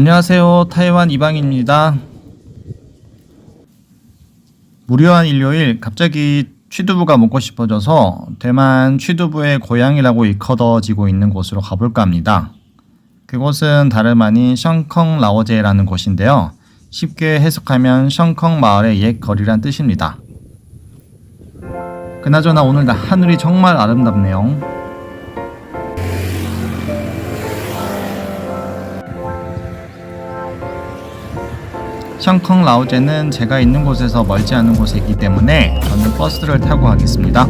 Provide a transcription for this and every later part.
안녕하세요. 타이완 이방입니다. 무료한 일요일 갑자기 취두부가 먹고 싶어져서 대만 취두부의 고향이라고 일컬어지고 있는 곳으로 가볼까 합니다. 그곳은 다름 아닌 션컹 라오제라는 곳인데요. 쉽게 해석하면 션컹 마을의 옛 거리란 뜻입니다. 그나저나 오늘 나- 하늘이 정말 아름답네요. 션컹 라오제는 제가 있는 곳에서 멀지 않은 곳에 있기 때문에 저는 버스를 타고 가겠습니다.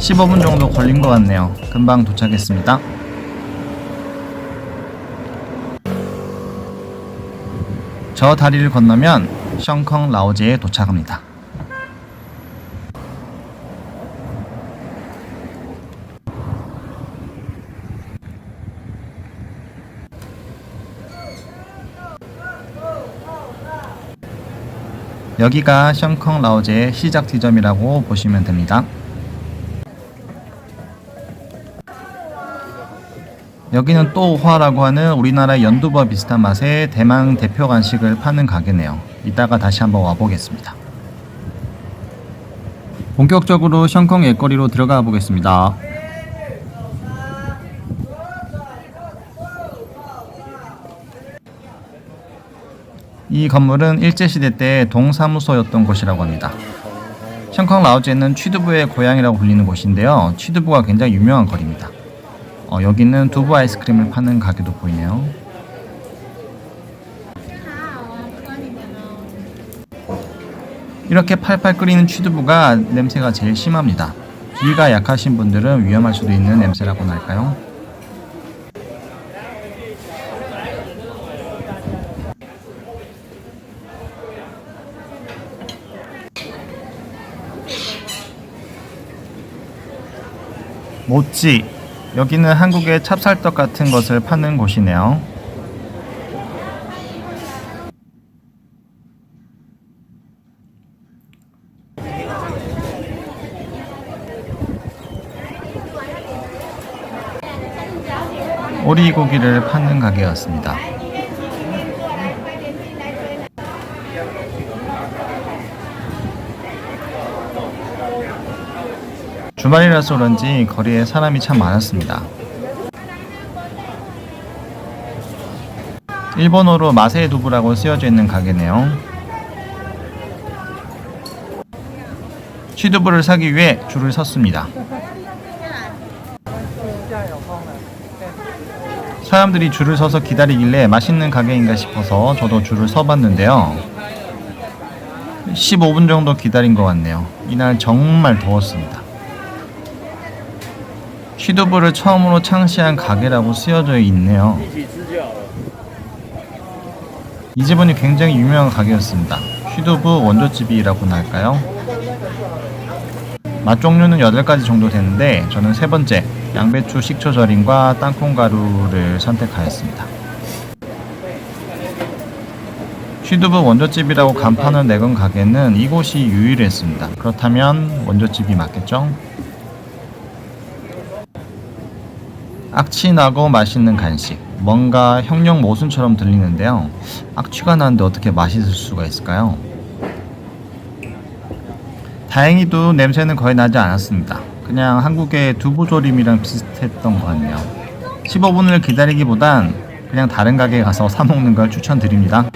(15분) 정도 걸린 것 같네요 금방 도착했습니다 저 다리를 건너면 션컹 라오제에 도착합니다. 여기가 션컹 라오제의 시작 지점이라고 보시면 됩니다. 여기는 또우화라고 하는 우리나라 연두부와 비슷한 맛의 대만 대표 간식을 파는 가게네요. 이따가 다시 한번 와보겠습니다. 본격적으로 션컹 옛거리로 들어가 보겠습니다. 이 건물은 일제시대 때 동사무소였던 곳이라고 합니다. 션컹 라오제는 취두부의 고향이라고 불리는 곳인데요. 취두부가 굉장히 유명한 거리입니다. 어, 여기는 두부 아이스크림을 파는 가게도 보이네요. 이렇게 팔팔 끓이는 취두부가 냄새가 제일 심합니다. 귀가 약하신 분들은 위험할 수도 있는 냄새라고나 할까요? 모찌 여기는 한국의 찹쌀떡 같은 것을 파는 곳이네요. 오리고기를 파는 가게였습니다. 주말이라서 그런지 거리에 사람이 참 많았습니다. 일본어로 마세 두부라고 쓰여져 있는 가게네요. 취두부를 사기 위해 줄을 섰습니다. 사람들이 줄을 서서 기다리길래 맛있는 가게인가 싶어서 저도 줄을 서봤는데요. 15분 정도 기다린 것 같네요. 이날 정말 더웠습니다. 취두부를 처음으로 창시한 가게라고 쓰여져 있네요. 이 집은 굉장히 유명한 가게였습니다. 취두부 원조집이라고나 할까요? 맛 종류는 8가지 정도 되는데 저는 세 번째 양배추 식초 절임과 땅콩 가루를 선택하였습니다. 취두부 원조집이라고 간판을 내건 가게는 이곳이 유일했습니다. 그렇다면 원조집이 맞겠죠? 악취 나고 맛있는 간식. 뭔가 형용 모순처럼 들리는데요. 악취가 나는데 어떻게 맛있을 수가 있을까요? 다행히도 냄새는 거의 나지 않았습니다. 그냥 한국의 두부조림이랑 비슷했던 것 같네요. 15분을 기다리기보단 그냥 다른 가게에 가서 사 먹는 걸 추천드립니다.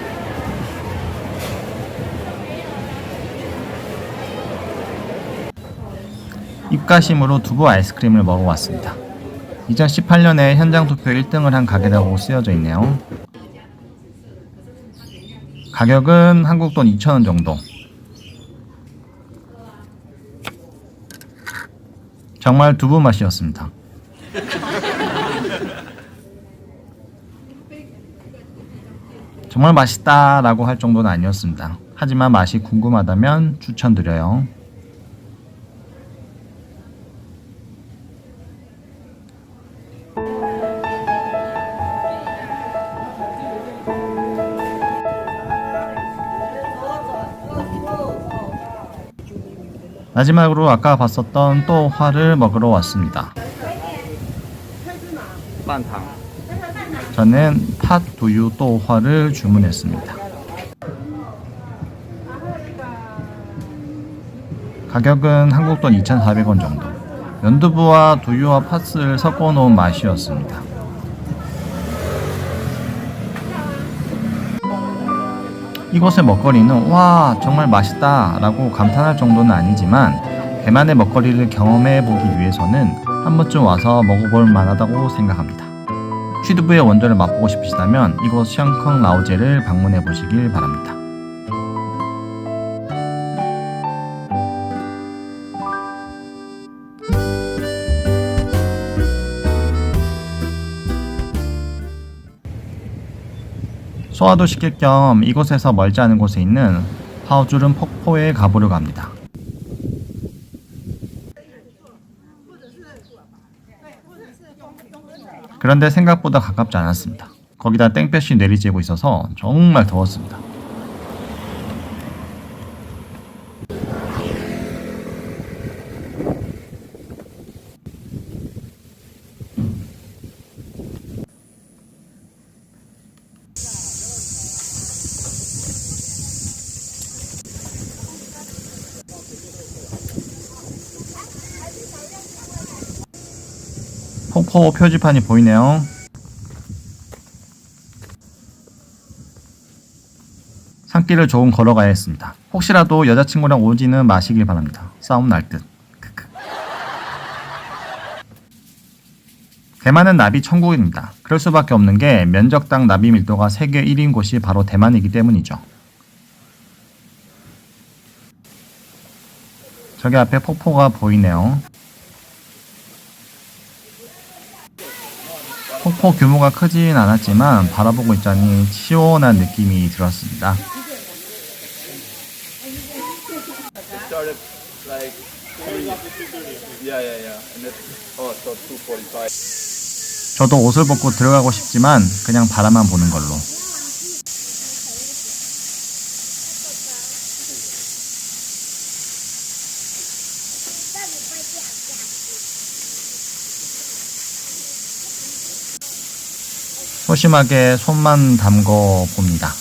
입가심으로 두부 아이스크림을 먹어왔습니다. 2018년에 현장 투표 1등을 한 가게라고 쓰여져 있네요. 가격은 한국 돈 2,000원 정도. 정말 두부 맛이었습니다. 정말 맛있다라고 할 정도는 아니었습니다. 하지만 맛이 궁금하다면 추천드려요. 마지막으로 아까 봤었던 또 화를 먹으러 왔습니다. 저는 팥 두유 또 화를 주문했습니다. 가격은 한국 돈 2,400원 정도. 연두부와 두유와 팥을 섞어 놓은 맛이었습니다. 이곳의 먹거리는 와 정말 맛있다 라고 감탄할 정도는 아니지만 대만의 먹거리를 경험해 보기 위해서는 한 번쯤 와서 먹어볼 만하다고 생각합니다. 취두부의 원조를 맛보고 싶으시다면 이곳 샹컹 라오제를 방문해 보시길 바랍니다. 소화도 시킬 겸 이곳에서 멀지 않은 곳에 있는 하오주름 폭포에 가보려고 합니다. 그런데 생각보다 가깝지 않았습니다. 거기다 땡볕이 내리쬐고 있어서 정말 더웠습니다. 폭포 표지판이 보이네요. 산길을 조금 걸어가야 했습니다. 혹시라도 여자친구랑 오지는 마시길 바랍니다. 싸움 날 듯. 대만은 나비 천국입니다. 그럴 수밖에 없는 게 면적당 나비 밀도가 세계 1인 곳이 바로 대만이기 때문이죠. 저기 앞에 폭포가 보이네요. 폭포 규모가 크진 않았지만 바라보고 있자니 시원한 느낌이 들었습니다. 저도 옷을 벗고 들어가고 싶지만 그냥 바라만 보는 걸로. 소심하게 손만 담궈 봅니다.